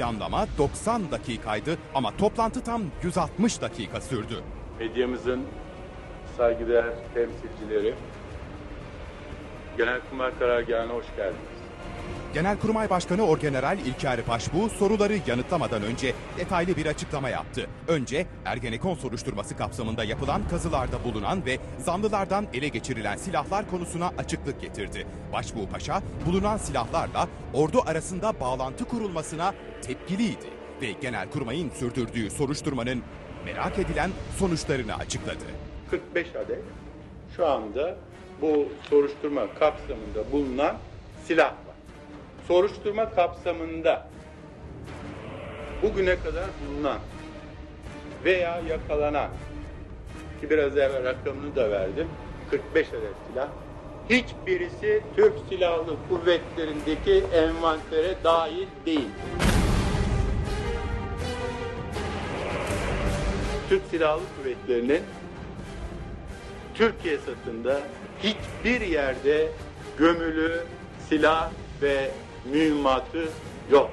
Planlama 90 dakikaydı ama toplantı tam 160 dakika sürdü. medyamızın saygıdeğer temsilcileri, Genelkurmay Karargahı'na hoş geldiniz. Genelkurmay Başkanı Orgeneral İlker Başbuğ soruları yanıtlamadan önce detaylı bir açıklama yaptı. Önce Ergenekon soruşturması kapsamında yapılan kazılarda bulunan ve zanlılardan ele geçirilen silahlar konusuna açıklık getirdi. Başbuğ Paşa bulunan silahlarla ordu arasında bağlantı kurulmasına tepkiliydi ve Genelkurmay'ın sürdürdüğü soruşturmanın merak edilen sonuçlarını açıkladı. 45 adet şu anda bu soruşturma kapsamında bulunan silah var. Soruşturma kapsamında bugüne kadar bulunan veya yakalanan ki biraz evvel rakamını da verdim 45 adet silah hiçbirisi Türk Silahlı Kuvvetleri'ndeki envantere dahil değil. Türk Silahlı Kuvvetleri'nin Türkiye satında hiçbir yerde gömülü silah ve mühimmatı yok.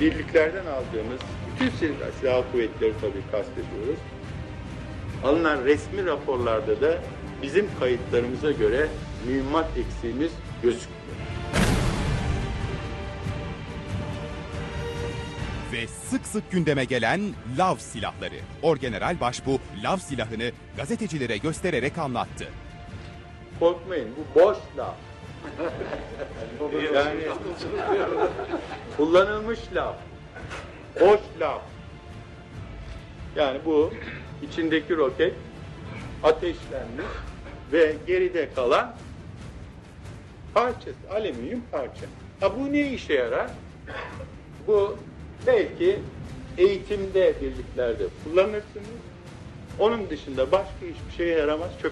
Birliklerden aldığımız bütün silah, kuvvetleri tabii kastediyoruz. Alınan resmi raporlarda da bizim kayıtlarımıza göre mühimmat eksiğimiz gözükmüyor. Ve sık sık gündeme gelen lav silahları. Orgeneral Başbuğ lav silahını gazetecilere göstererek anlattı. Korkmayın bu boş laf. yani kullanılmış laf. Boş laf. Yani bu içindeki roket ateşlenmiş ve geride kalan parçası, alüminyum parça. Ha bu ne işe yarar? Bu belki eğitimde birliklerde kullanırsınız. Onun dışında başka hiçbir şeye yaramaz. Çöp